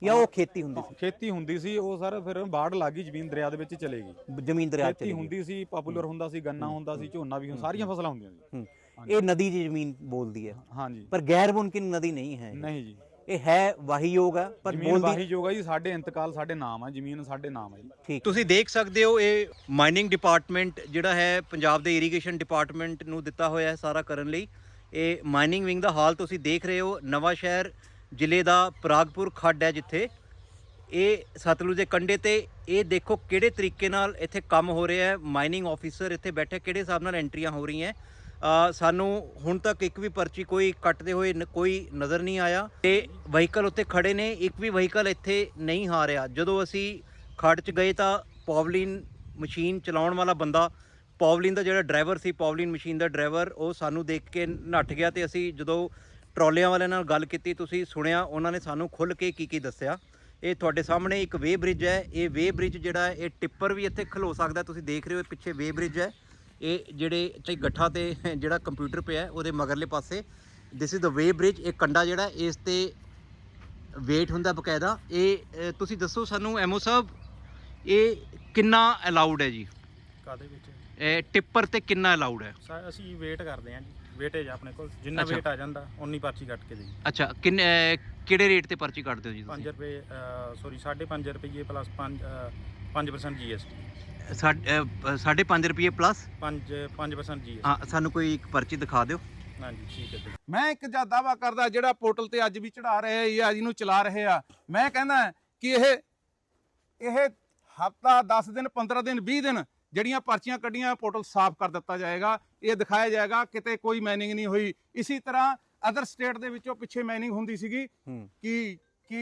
ਜਾਂ ਉਹ ਖੇਤੀ ਹੁੰਦੀ ਖੇਤੀ ਹੁੰਦੀ ਸੀ ਉਹ ਸਰ ਫਿਰ ਬਾੜ ਲੱਗ ਗਈ ਜ਼ਮੀਨ ਦਰਿਆ ਦੇ ਵਿੱਚ ਚਲੇ ਗਈ। ਸੀ ਜ਼ਮੀਨ ਦਰਿਆ ਚ ਖੇਤੀ ਚਲੀ ਗਈ। ਹੁੰਦੀ ਸੀ ਪਪੂਲਰ ਹੁੰਦਾ ਸੀ ਗੰਨਾ ਹੁੰਦਾ ਸੀ ਝੋਨਾ ਵੀ ਹੁੰਦਾ ਸਾਰੀਆਂ ਫਸਲਾਂ ਹੁੰਦੀਆਂ ਸੀ। ਇਹ ਨਦੀ ਦੀ ਜ਼ਮੀਨ ਬੋਲਦੀ ਹੈ। ਹਾਂਜੀ। ਪਰ ਗੈਰ ਮੁਮਕਿਨ ਨਦੀ ਨਹੀਂ ਹੈ ਨਹੀਂ ਜੀ। ਇਹ ਹੈ ਵਾਹੀਯੋਗ ਹੈ ਪਰ ਜ਼ਮੀਨ ਬੋਲਦੀ ਵਾਹੀ ਜੋਗਾ ਜੀ ਸਾਡੇ ਇੰਤਕਾਲ ਸਾਡੇ ਨਾਮ ਆ ਜ਼ਮੀਨ ਸਾਡੇ ਨਾਮ ਆ ਜੀ। ਠੀਕ। ਤੁਸੀਂ ਦੇਖ ਸਕਦੇ ਹੋ ਇਹ ਮਾਈਨਿੰਗ ਡਿਪਾਰਟਮੈਂਟ ਜਿਹੜਾ ਹੈ ਪੰਜਾਬ ਦੇ ਇਰੀਗੇਸ਼ਨ ਡਿਪਾਰਟਮੈਂਟ ਨੂੰ ਦਿੱਤਾ ਹੋਇਆ ਹੈ ਸਾਰਾ ਕਰਨ ਲਈ। ਇਹ ਮਾਈਨਿੰਗ ਵਿੰਗ ਦਾ ਹਾਲ ਤੁਸੀਂ ਦੇਖ ਰਹੇ ਹੋ ਨਵਾਂ ਸ਼ਹਿਰ ਜ਼ਿਲ੍ਹੇ ਦਾ ਪ੍ਰਾਗਪੁਰ ਖੱਡ ਹੈ ਜਿੱਥੇ। ਇਹ ਸਤਲੁਜ ਦੇ ਕੰਢੇ ਤੇ ਇਹ ਦੇਖੋ ਕਿਹੜੇ ਤਰੀਕੇ ਨਾਲ ਇੱਥੇ ਕੰਮ ਹੋ ਰਿਹਾ ਹੈ। ਮਾਈਨਿੰਗ ਆਫੀਸਰ ਇੱਥੇ ਬੈਠੇ, ਕਿਹੜੇ ਹਿਸਾਬ ਨਾਲ ਐਂਟਰੀਆਂ ਹੋ ਰਹੀਆਂ ਸਾਨੂੰ ਹੁਣ ਤੱਕ ਇੱਕ ਵੀ ਪਰਚੀ ਕੋਈ ਕੱਟਦੇ ਹੋਏ ਨ- ਕੋਈ ਨਜ਼ਰ ਨਹੀਂ ਆਇਆ। ਤੇ ਵਹੀਕਲ ਉੱਤੇ ਖੜੇ ਨੇ, ਇੱਕ ਵੀ ਵਹੀਕਲ ਇੱਥੇ ਨਹੀਂ ਆ ਰਿਹਾ ਜਦੋਂ ਅਸੀਂ ਖੱਡ 'ਚ ਗਏ ਤਾਂ ਪੌਵਲਿਨ ਮਸ਼ੀਨ ਚਲਾਉਣ ਵਾਲਾ ਬੰਦਾ, ਪੌਵਲਿਨ ਦਾ ਜਿਹੜਾ ਡਰਾਈਵਰ ਸੀ, ਪੌਵਲਿਨ ਮਸ਼ੀਨ ਦਾ ਡਰਾਈਵਰ ਉਹ ਸਾਨੂੰ ਦੇਖ ਕੇ ਨੱਠ ਗਿਆ ਤੇ ਅਸੀਂ ਜਦੋਂ ਟਰਾਲਿਆਂ ਵਾਲਿਆਂ ਨਾਲ ਗੱਲ ਕੀਤੀ ਤੁਸੀਂ ਸੁਣਿਆ ਉਹਨਾਂ ਨੇ ਸਾਨੂੰ ਖੁੱਲ ਕੇ ਕੀ ਕੀ ਦੱਸਿਆ। ਇਹ ਤੁਹਾਡੇ ਸਾਹਮਣੇ ਇੱਕ ਵੇ ਬ੍ਰਿਜ ਹੈ ਇਹ ਵੇ ਬ੍ਰਿਜ ਜਿਹੜਾ ਇਹ ਟਿੱਪਰ ਵੀ ਇੱਥੇ ਖਲੋ ਸਕਦਾ ਤੁਸੀਂ ਦੇਖ ਰਹੇ ਹੋ ਪਿੱਛੇ ਵੇ ਬ੍ਰਿਜ ਹੈ। ਇਹ ਜਿਹੜੇ ਇੱਥੇ ਗੱਠਾ ਤੇ *laughs* ਜਿਹੜਾ ਕੰਪਿਊਟਰ ਪਿਆ ਹੈ, ਉਹਦੇ ਮਗਰਲੇ ਪਾਸੇ this is the way bridge ਇਹ ਕੰਡਾ ਜਿਹੜਾ ਇਸ ਤੇ ਵੇਟ ਹੁੰਦਾ ਬਕਾਇਦਾ। ਇਹ ਤੁਸੀਂ ਦੱਸੋ ਸਾਨੂੰ ਐਮਓ ਸਾਹਿਬ ਇਹ ਕਿੰਨਾ ਅਲਾਉਡ ਹੈ ਜੀ? ਕਾਦੇ ਵਿੱਚ? ਇਹ ਟਿੱਪਰ ਤੇ ਕਿੰਨਾ ਅਲਾਉਡ ਹੈ? ਅਸੀਂ ਵੇਟ ਕਰਦੇ ਹਾਂ ਜੀ। ਵੇਟੇਜ ਆਪਣੇ ਕੋਲ ਜਿੰਨਾ ਅੱਛਾ। ਵੇਟ ਆ ਜਾਂਦਾ ਉਨੀ ਪਰਚੀ ਕੱਟ ਕੇ ਦੇਈ। ਅੱਛਾ ਕਿੰਨੇ ਕਿਹੜੇ ਰੇਟ ਤੇ ਪਰਚੀ ਕੱਟਦੇ ਹੋ ਜੀ 5 ਤੁਸੀਂ ਰੁਪਏ ਸੌਰੀ 5.5 ਰੁਪਏ ਪਲੱਸ 5 5% ਜੀਐਸਟੀ ਸਾਢੇ 5 ਰੁਪਏ ਪਲੱਸ 5 5% ਜੀਐਸਟੀ ਹਾਂ ਸਾਨੂੰ ਕੋਈ ਇੱਕ ਪਰਚੀ ਦਿਖਾ ਦਿਓ। ਹਾਂਜੀ ਠੀਕ ਹੈ ਜੀ। ਮੈਂ ਇੱਕ ਜਾਂ ਦਾਵਾ ਕਰਦਾ ਜਿਹੜਾ ਪੋਰਟਲ ਤੇ ਅੱਜ ਵੀ ਚੜਾ ਰਹੇ ਆ ਜਾਂ ਇਹਨੂੰ ਚਲਾ ਰਹੇ ਆ। ਮੈਂ ਕਹਿੰਦਾ ਕਿ ਇਹ ਇਹ ਹਫਤਾ 10 ਦਿਨ 15 ਦਿਨ 20 ਦਿਨ ਜਿਹੜੀਆਂ ਪਰਚੀਆਂ ਕੱਢੀਆਂ ਪੋਰਟਲ ਸਾਫ਼ ਕਰ ਦਿੱਤਾ ਜਾਏਗਾ। ਇਹ ਦਿਖਾਇਆ ਜਾਏਗਾ ਕਿਤੇ ਕੋਈ ਮੈਨਿੰਗ ਨਹੀਂ ਹੋਈ। ਇਸੇ ਤਰ੍ਹਾਂ ਅਦਰ ਸਟੇਟ ਦੇ ਵਿੱਚੋਂ ਪਿੱਛੇ ਮੈਨਿੰਗ ਹੁੰਦੀ ਸੀਗੀ ਕਿ ਕਿ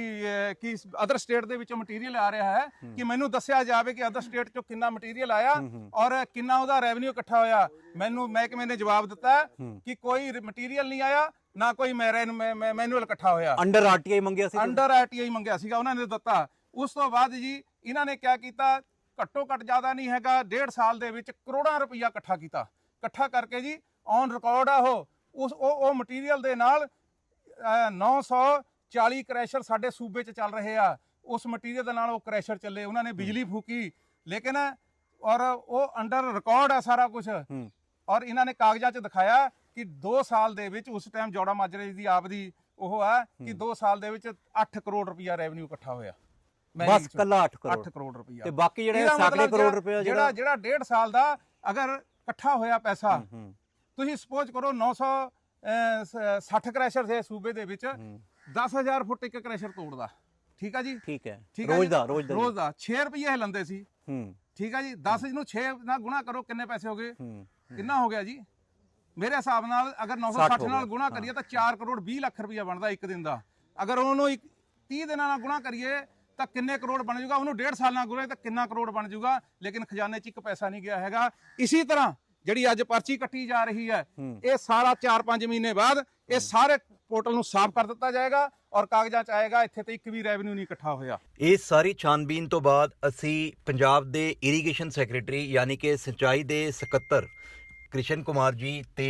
ਕਿ ਅਦਰ ਸਟੇਟ ਦੇ ਵਿੱਚੋਂ ਮਟੀਰੀਅਲ ਆ ਰਿਹਾ ਹੈ ਕਿ ਮੈਨੂੰ ਦੱਸਿਆ ਜਾਵੇ ਕਿ ਅਦਰ ਸਟੇਟ ਚੋਂ ਕਿੰਨਾ ਮਟੀਰੀਅਲ ਆਇਆ। ਔਰ ਕਿੰਨਾ ਉਹਦਾ ਰੈਵਨਿਊ ਇਕੱਠਾ ਹੋਇਆ। ਮੈਨੂੰ ਮਹਿਕਮੇ ਨੇ ਜਵਾਬ ਦਿੱਤਾ। ਕਿ ਕੋਈ ਮਟੀਰੀਅਲ ਨਹੀਂ ਆਇਆ ਨਾ ਕੋਈ ਮੈਨੂਅਲ ਇਕੱਠਾ ਹੋਇਆ। ਅੰਡਰ ਆਰਟੀਆਈ ਮੰਗਿਆ ਸੀ? ਅੰਡਰ ਆਰਟੀਆਈ ਮੰਗਿਆ ਸੀਗਾ ਉਹਨਾਂ ਨੇ ਦਿੱਤਾ। ਉਸ ਤੋਂ ਬਾਅਦ ਜੀ ਇਹਨਾਂ ਨੇ ਕਿਆ ਕੀਤਾ? ਘੱਟੋ ਘੱਟ ਜ਼ਿਆਦਾ ਨਹੀਂ ਹੈਗਾ ਡੇਢ ਸਾਲ ਦੇ ਵਿੱਚ ਕਰੋੜਾਂ ਰੁਪਈਆ ਇਕੱਠਾ ਕੀਤਾ। ਇਕੱਠਾ ਕਰਕੇ ਜੀ ਔਨ ਰਿਕਾਰਡ ਆ ਉਹ। ਉਸ ਉਹ ਉਹ ਮਟੀਰੀਅਲ ਦੇ ਨਾਲ ਅਹ, 940 ਕ੍ਰੈਸ਼ਰ ਸਾਡੇ ਸੂਬੇ 'ਚ ਚੱਲ ਰਹੇ ਆ। ਉਸ ਮਟੀਰੀਅਲ ਦੇ ਨਾਲ ਉਹ ਕ੍ਰੈਸ਼ਰ ਚੱਲੇ ਉਹਨਾਂ ਨੇ ਬਿਜਲੀ ਫੂਕੀ। ਲੇਕਿਨ ਔਰ ਉਹ ਅੰਡਰ ਰਿਕਾਰਡ ਆ ਸਾਰਾ ਕੁਝ ਔਰ ਇਹਨਾਂ ਨੇ ਕਾਗਜ਼ਾਂ 'ਚ ਦਿਖਾਇਆ ਕਿ 2 ਸਾਲ ਦੇ ਵਿੱਚ ਉਸ ਟਾਈਮ ਜੋੜਾ ਮਾਜਰੇ ਦੀ ਆਪਦੀ ਉਹ ਹੈ ਕਿ 2 ਸਾਲ ਦੇ ਵਿੱਚ 8 ਕਰੋੜ ਰੁਪਇਆ ਰੈਵਨਿਊ ਇਕੱਠਾ ਹੋਇਆ। ਬਸ ਕੱਲਾ 8 ਕਰੋੜ। 8 ਕਰੋੜ ਰੁਪਇਆ ਤੇ ਬਾਕੀ ਜਿਹੜੇ ਮਤਲਬ ਕਰੋੜ ਰੁਪਏ ਜਿਹੜਾ ਜਿਹੜਾ 1.5 ਸਾਲ ਦਾ ਅਗਰ ਇਕੱਠਾ ਹੋਇਆ ਪੈਸਾ ਤੁਸੀਂ ਸਪੋਜ਼ ਕਰੋ 960 ਕ੍ਰੈਸ਼ਰ ਦੇ ਸੂਬੇ ਦੇ ਵਿੱਚ ਹੂੰ, 10000 ਫੁੱਟ ਇੱਕ ਕ੍ਰੈਸ਼ਰ ਤੋੜਦਾ। ਠੀਕ ਆ ਜੀ? ਠੀਕ ਹੈ। ਰੋਜ਼? ਦਾ ਰੋਜ਼ ਦਾ ਰੋਜ਼ ਦਾ। 6 ਰੁਪਏ ਲੰਦੇ ਸੀ। ਹੂੰ। ਠੀਕ ਆ ਜੀ? 10 ਨੂੰ 6 ਨਾਲ ਗੁਣਾ ਕਰੋ ਕਿੰਨੇ ਪੈਸੇ ਹੋ ਗਏ? ਕਿੰਨਾ ਹੋ ਗਿਆ ਜੀ? ਮੇਰੇ ਹਿਸਾਬ ਨਾਲ ਅਗਰ 60 960 ਹੋ ਨਾਲ ਗੁਣਾ। ਕਰੀਏ ਤਾਂ 4 ਕਰੋੜ 20 ਲੱਖ ਰੁਪਇਆ ਬਣਦਾ ਇੱਕ ਦਿਨ ਦਾ। ਅਗਰ ਉਹਨੂੰ ਇੱਕ 30 ਦਿਨਾਂ ਨਾਲ ਗੁਣਾ ਕਰੀਏ ਤਾਂ ਕਿੰਨੇ ਕਰੋੜ ਬਣ ਜਾਊਗਾ? ਉਹਨੂੰ 1.5 ਸਾਲ ਨਾਲ ਗੁਣਾ ਤਾਂ ਕਿੰਨਾ ਕਰੋੜ ਬਣ ਜਾਊਗਾ? ਲੇਕਿਨ ਖਜ਼ਾਨੇ 'ਚ ਇੱਕ ਪੈਸਾ ਨਹੀਂ ਗਿਆ ਹੈਗਾ। ਇਸੇ ਤਰ੍ਹਾਂ ਜਿਹੜੀ ਅੱਜ ਪਰਚੀ ਕੱਟੀ ਜਾ ਰਹੀ ਹੈ ਇਹ ਸਾਰਾ 4-5 ਮਹੀਨੇ ਬਾਅਦ ਇਹ ਸਾਰੇ ਪੋਰਟਲ ਨੂੰ ਸਾਫ਼ ਕਰ ਦਿੱਤਾ ਜਾਏਗਾ ਔਰ ਕਾਗਜ਼ਾਂ 'ਚ ਆਏਗਾ ਇੱਥੇ ਤੇ ਇੱਕ ਵੀ ਰੈਵਨਿਊ ਨਹੀਂ ਇਕੱਠਾ ਹੋਇਆ। ਇਸ ਸਾਰੀ ਛਾਨਬੀਨ ਤੋਂ ਬਾਅਦ ਅਸੀਂ ਪੰਜਾਬ ਦੇ ਇਰੀਗੇਸ਼ਨ ਸੈਕਟਰੀ ਯਾਨੀ ਕਿ ਸਿੰਚਾਈ ਦੇ ਸਕੱਤਰ ਕ੍ਰਿਸ਼ਨ ਕੁਮਾਰ ਜੀ ਤੇ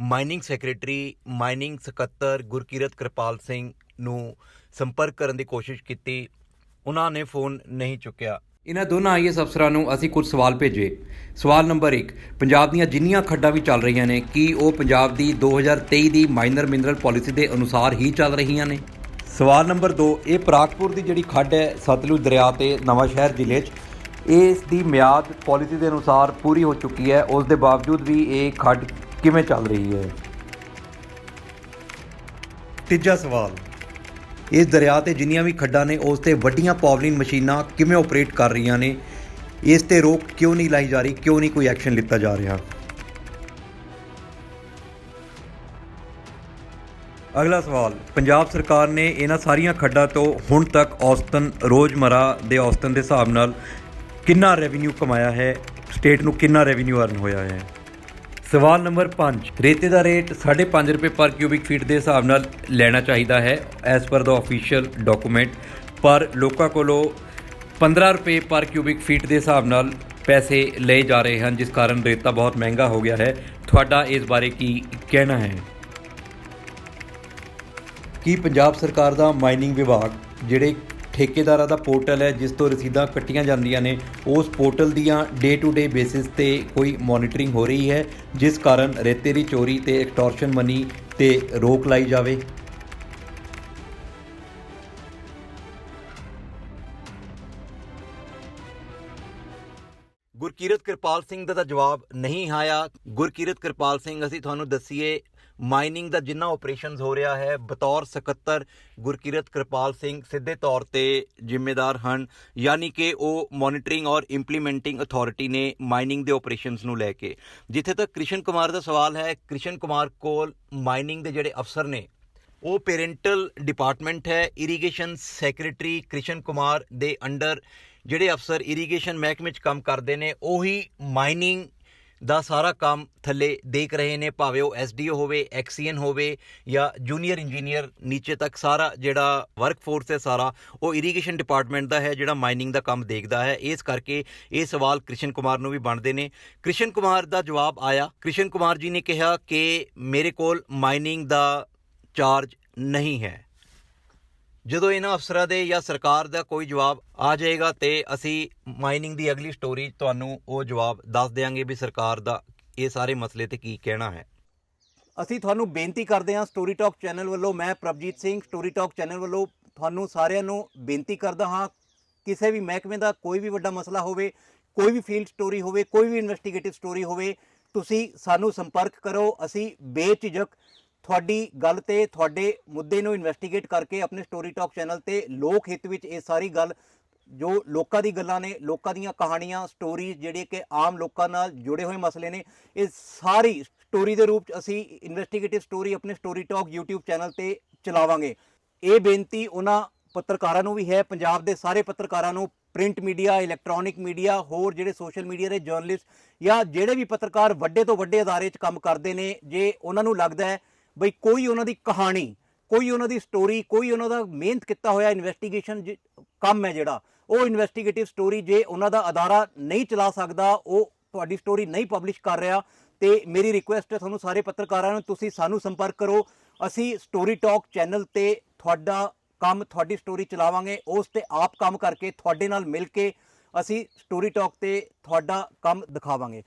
ਮਾਈਨਿੰਗ ਸੈਕਟਰੀ ਮਾਈਨਿੰਗ ਸਕੱਤਰ ਗੁਰਕੀਰਤ ਕਿਰਪਾਲ ਸਿੰਘ ਨੂੰ ਸੰਪਰਕ ਕਰਨ ਦੀ ਕੋਸ਼ਿਸ਼ ਕੀਤੀ। ਉਹਨਾਂ ਨੇ ਫੋਨ ਨਹੀਂ ਚੁੱਕਿਆ। ਇਹਨਾਂ ਦੋਨਾਂ ਆਈਐਸ ਅਫਸਰਾਂ ਨੂੰ ਅਸੀਂ ਕੁਝ ਸਵਾਲ ਭੇਜੇ। ਸਵਾਲ ਨੰਬਰ 1 ਪੰਜਾਬ ਦੀਆਂ ਜਿੰਨੀਆਂ ਖੱਡਾਂ ਵੀ ਚੱਲ ਰਹੀਆਂ ਨੇ ਕੀ ਉਹ ਪੰਜਾਬ ਦੀ 2023 ਦੀ ਮਾਈਨਰ ਮਿਨਰਲ ਪਾਲਿਸੀ ਦੇ ਅਨੁਸਾਰ ਹੀ ਚੱਲ ਰਹੀਆਂ ਨੇ? ਸਵਾਲ ਨੰਬਰ 2 ਇਹ ਪ੍ਰਾਗਪੁਰ ਦੀ ਜਿਹੜੀ ਖੱਡ ਹੈ ਸਤਲੁਜ ਦਰਿਆ ਤੇ ਨਵਾਂ ਸ਼ਹਿਰ ਜ਼ਿਲ੍ਹੇ 'ਚ ਇਸ ਦੀ ਮਿਆਦ ਪਾਲਿਸੀ ਦੇ ਅਨੁਸਾਰ ਪੂਰੀ ਹੋ ਚੁੱਕੀ ਹੈ। ਉਸ ਦੇ ਬਾਵਜੂਦ ਵੀ ਇਹ ਖੱਡ ਕਿਵੇਂ ਚੱਲ ਰਹੀ ਹੈ? ਤੀਜਾ ਸਵਾਲ ਇਸ ਦਰਿਆ ਤੇ ਜਿੰਨੀਆਂ ਵੀ ਖੱਡਾਂ ਨੇ, ਉਸ ਤੇ ਵੱਡੀਆਂ ਪੌਵਲਿੰਗ ਮਸ਼ੀਨਾਂ ਕਿਵੇਂ ਆਪਰੇਟ ਕਰ ਰਹੀਆਂ ਨੇ, ਇਸ ਤੇ ਰੋਕ ਕਿਉਂ ਨਹੀਂ ਲਾਈ ਜਾ ਰਹੀ, ਕਿਉਂ ਨਹੀਂ ਕੋਈ ਐਕਸ਼ਨ ਲਿੱਤਾ ਜਾ ਰਿਹਾ? ਅਗਲਾ ਸਵਾਲ, ਪੰਜਾਬ ਸਰਕਾਰ ਨੇ ਇਹਨਾਂ ਸਾਰੀਆਂ ਖੱਡਾਂ ਤੋਂ ਹੁਣ ਤੱਕ ਔਸਤਨ, ਰੋਜ਼ਮਰਾ ਦੇ ਔਸਤਨ ਦੇ ਹਿਸਾਬ ਨਾਲ ਕਿੰਨਾ ਰੈਵਨਿਊ ਕਮਾਇਆ ਹੈ ਸਟੇਟ ਨੂੰ ਕਿੰਨਾ ਰੈਵਨਿਊ ਅਰਨ ਹੋਇਆ ਹੈ? ਸਵਾਲ ਨੰਬਰ 5 ਰੇਤੇ ਦਾ ਰੇਟ 5.5 ਰੁਪਏ ਪਰ ਕਿਊਬਿਕ ਫੀਟ ਦੇ ਹਿਸਾਬ ਨਾਲ ਲੈਣਾ ਚਾਹੀਦਾ ਹੈ ਐਸ ਪਰ ਦਾ ਆਫੀਸ਼ੀਅਲ ਡਾਕੂਮੈਂਟ ਪਰ ਲੋਕਾਂ ਕੋਲੋਂ 15 ਰੁਪਏ ਪਰ ਕਿਊਬਿਕ ਫੀਟ ਦੇ ਹਿਸਾਬ ਨਾਲ ਪੈਸੇ ਲਏ ਜਾ ਰਹੇ ਹਨ, ਜਿਸ ਕਾਰਨ ਰੇਤਾ ਬਹੁਤ ਮਹਿੰਗਾ ਹੋ ਗਿਆ ਹੈ। ਤੁਹਾਡਾ ਇਸ ਬਾਰੇ ਕੀ ਕਹਿਣਾ ਹੈ? ਕੀ ਪੰਜਾਬ ਸਰਕਾਰ ਦਾ ਮਾਈਨਿੰਗ ਵਿਭਾਗ, ਜਿਹੜੇ ਠੇਕੇਦਾਰਾਂ ਦਾ ਪੋਰਟਲ ਹੈ, ਜਿਸ ਤੋਂ ਰਸੀਦਾਂ ਕੱਟੀਆਂ ਜਾਂਦੀਆਂ ਨੇ। ਉਸ ਪੋਰਟਲ ਦੀਆਂ ਡੇ ਟੂ ਡੇ ਬੇਸਿਸ ਤੇ ਕੋਈ ਮੋਨੀਟਰਿੰਗ ਹੋ ਰਹੀ ਹੈ, ਜਿਸ ਕਾਰਨ ਰੇਤੇ ਦੀ ਚੋਰੀ ਤੇ ਐਕਸਟੋਰਸ਼ਨ ਮਨੀ ਤੇ ਰੋਕ ਲਾਈ ਜਾਵੇ। ਗੁਰਕੀਰਤ ਕਿਰਪਾਲ ਸਿੰਘ ਦਾ ਤਾਂ ਜਵਾਬ ਨਹੀਂ ਆਇਆ। ਗੁਰਕੀਰਤ ਕਿਰਪਾਲ ਸਿੰਘ, ਅਸੀਂ ਤੁਹਾਨੂੰ ਦੱਸੀਏ ਮਾਈਨਿੰਗ ਦਾ ਜਿੰਨਾ ਆਪਰੇਸ਼ਨਸ ਹੋ ਰਿਹਾ ਹੈ, ਬਤੌਰ ਸਕੱਤਰ ਗੁਰਕੀਰਤ ਕਿਰਪਾਲ ਸਿੰਘ ਸਿੱਧੇ ਤੌਰ ਤੇ ਜ਼ਿੰਮੇਦਾਰ ਹਨ। ਯਾਨੀ ਕਿ ਉਹ ਮੋਨੀਟਰਿੰਗ ਔਰ ਇੰਪਲੀਮੈਂਟਿੰਗ ਅਥਾਰਟੀ ਨੇ ਮਾਈਨਿੰਗ ਦੇ ਆਪਰੇਸ਼ਨਸ ਨੂੰ ਲੈ ਕੇ। ਜਿੱਥੇ ਤੱਕ ਕ੍ਰਿਸ਼ਨ ਕੁਮਾਰ ਦਾ ਸਵਾਲ ਹੈ, ਕ੍ਰਿਸ਼ਨ ਕੁਮਾਰ ਕੋਲ ਮਾਈਨਿੰਗ ਦੇ ਜਿਹੜੇ ਅਫਸਰ ਨੇ, ਉਹ ਪੇਰੈਂਟਲ ਡਿਪਾਰਟਮੈਂਟ ਹੈ। ਇਰੀਗੇਸ਼ਨ ਸੈਕਟਰੀ ਕ੍ਰਿਸ਼ਨ ਕੁਮਾਰ ਦੇ ਅੰਡਰ ਜਿਹੜੇ ਅਫਸਰ ਇਰੀਗੇਸ਼ਨ ਮਹਿਕਮੇ 'ਚ ਕੰਮ ਕਰਦੇ ਨੇ, ਉਹੀ ਮਾਈਨਿੰਗ ਦਾ ਸਾਰਾ ਕੰਮ ਥੱਲੇ ਦੇਖ ਰਹੇ ਨੇ, ਭਾਵੇਂ ਉਹ ਐਸਡੀਓ ਹੋਵੇ ਐਕਸੀਐਨ ਹੋਵੇ ਜਾਂ ਜੂਨੀਅਰ ਇੰਜੀਨੀਅਰ ਨੀਚੇ ਤੱਕ ਸਾਰਾ ਜਿਹੜਾ ਵਰਕਫੋਰਸ ਹੈ ਸਾਰਾ, ਉਹ ਇਰੀਗੇਸ਼ਨ ਡਿਪਾਰਟਮੈਂਟ ਦਾ ਹੈ, ਜਿਹੜਾ ਮਾਈਨਿੰਗ ਦਾ ਕੰਮ ਦੇਖਦਾ ਹੈ। ਇਸ ਕਰਕੇ ਇਹ ਸਵਾਲ ਕ੍ਰਿਸ਼ਨ ਕੁਮਾਰ ਨੂੰ ਵੀ ਬਣਦੇ ਨੇ। ਕ੍ਰਿਸ਼ਨ ਕੁਮਾਰ ਦਾ ਜਵਾਬ ਆਇਆ। ਕ੍ਰਿਸ਼ਨ ਕੁਮਾਰ ਜੀ ਨੇ ਕਿਹਾ ਕਿ ਮੇਰੇ ਕੋਲ ਮਾਈਨਿੰਗ ਦਾ ਚਾਰਜ ਨਹੀਂ ਹੈ। ਜਦੋਂ ਇਹਨਾਂ ਅਫਸਰਾਂ ਦੇ ਜਾਂ ਸਰਕਾਰ ਦਾ ਕੋਈ ਜਵਾਬ ਆ ਜਾਏਗਾ ਤੇ ਅਸੀਂ ਮਾਈਨਿੰਗ ਦੀ ਅਗਲੀ ਸਟੋਰੀ ਤੁਹਾਨੂੰ ਉਹ ਜਵਾਬ ਦੱਸ ਦੇਵਾਂਗੇ ਵੀ ਸਰਕਾਰ ਦਾ ਇਹ ਸਾਰੇ ਮਸਲੇ ਤੇ ਕੀ ਕਹਿਣਾ ਹੈ। ਅਸੀਂ ਤੁਹਾਨੂੰ ਬੇਨਤੀ ਕਰਦੇ ਹਾਂ ਸਟੋਰੀ ਟਾਕ ਚੈਨਲ ਵੱਲੋਂ, ਮੈਂ Prabhjeet Singh story talk channel ਵੱਲੋਂ ਤੁਹਾਨੂੰ ਸਾਰਿਆਂ ਨੂੰ ਬੇਨਤੀ ਕਰਦਾ ਹਾਂ, ਕਿਸੇ ਵੀ ਮਹਿਕਮੇ ਦਾ ਕੋਈ ਵੀ ਵੱਡਾ ਮਸਲਾ ਹੋਵੇ, ਕੋਈ ਵੀ ਫੀਲਡ ਸਟੋਰੀ ਹੋਵੇ, ਕੋਈ ਵੀ ਇਨਵੈਸਟੀਗੇਟਿਵ ਸਟੋਰੀ ਹੋਵੇ, ਤੁਸੀਂ ਸਾਨੂੰ ਸੰਪਰਕ ਕਰੋ, ਅਸੀਂ ਬੇਝਿਜਕ ਤੁਹਾਡੀ ਗੱਲ ਤੇ ਤੁਹਾਡੇ ਮੁੱਦੇ ਨੂੰ ਇਨਵੈਸਟੀਗੇਟ ਕਰਕੇ ਆਪਣੇ ਸਟੋਰੀ ਟਾਕ ਚੈਨਲ ਤੇ ਲੋਕ ਹਿੱਤ ਵਿੱਚ ਇਹ ਸਾਰੀ ਗੱਲ, ਜੋ ਲੋਕਾਂ ਦੀ ਗੱਲਾਂ ਨੇ, ਲੋਕਾਂ ਦੀਆਂ ਕਹਾਣੀਆਂ ਸਟੋਰੀਜ਼ ਜਿਹੜੇ ਕਿ ਆਮ ਲੋਕਾਂ ਨਾਲ ਜੁੜੇ ਹੋਏ ਮਸਲੇ ਨੇ, ਇਹ ਸਾਰੀ ਸਟੋਰੀ ਦੇ ਰੂਪ ਚ ਅਸੀਂ ਇਨਵੈਸਟੀਗੇਟਿਵ ਸਟੋਰੀ ਆਪਣੇ ਸਟੋਰੀ ਟਾਕ YouTube ਚੈਨਲ ਤੇ ਚਲਾਵਾਂਗੇ। ਇਹ ਬੇਨਤੀ ਉਹਨਾਂ ਪੱਤਰਕਾਰਾਂ ਨੂੰ ਵੀ ਹੈ, ਪੰਜਾਬ ਦੇ ਸਾਰੇ ਪੱਤਰਕਾਰਾਂ ਨੂੰ ਪ੍ਰਿੰਟ ਮੀਡੀਆ ਇਲੈਕਟ੍ਰੋਨਿਕ ਮੀਡੀਆ ਹੋਰ ਜਿਹੜੇ ਸੋਸ਼ਲ ਮੀਡੀਆ ਦੇ ਜਰਨਲਿਸਟ ਜਾਂ ਜਿਹੜੇ ਵੀ ਪੱਤਰਕਾਰ ਵੱਡੇ ਤੋਂ ਵੱਡੇ ਅਦਾਰੇ 'ਚ ਕੰਮ ਕਰਦੇ ਨੇ, ਜੇ ਉਹਨਾਂ ਨੂੰ ਲੱਗਦਾ ਹੈ ਬਈ ਕੋਈ ਉਹਨਾਂ ਦੀ ਕਹਾਣੀ, ਕੋਈ ਉਹਨਾਂ ਦੀ ਸਟੋਰੀ ਕੋਈ ਉਹਨਾਂ ਦਾ ਮਿਹਨਤ ਕੀਤਾ ਹੋਇਆ ਇਨਵੈਸਟੀਗੇਸ਼ਨ ਕੰਮ ਹੈ ਜਿਹੜਾ, ਉਹ ਇਨਵੈਸਟੀਗੇਟਿਵ ਸਟੋਰੀ ਜੇ ਉਹਨਾਂ ਦਾ ਅਦਾਰਾ ਨਹੀਂ ਚਲਾ ਸਕਦਾ, ਉਹ ਤੁਹਾਡੀ ਸਟੋਰੀ ਨਹੀਂ ਪਬਲਿਸ਼ ਕਰ ਰਿਹਾ, ਤੇ ਮੇਰੀ ਰਿਕੁਐਸਟ ਹੈ ਤੁਹਾਨੂੰ ਸਾਰੇ ਪੱਤਰਕਾਰਾਂ ਨੂੰ, ਤੁਸੀਂ ਸਾਨੂੰ ਸੰਪਰਕ ਕਰੋ, ਅਸੀਂ ਸਟੋਰੀ ਟਾਕ ਚੈਨਲ ਤੇ ਤੁਹਾਡਾ ਕੰਮ, ਤੁਹਾਡੀ ਸਟੋਰੀ ਚਲਾਵਾਂਗੇ, ਉਸ ਤੇ ਆਪ ਕੰਮ ਕਰਕੇ, ਤੁਹਾਡੇ ਨਾਲ ਮਿਲ ਕੇ ਅਸੀਂ ਸਟੋਰੀ ਟਾਕ ਤੇ ਤੁਹਾਡਾ ਕੰਮ ਦਿਖਾਵਾਂਗੇ।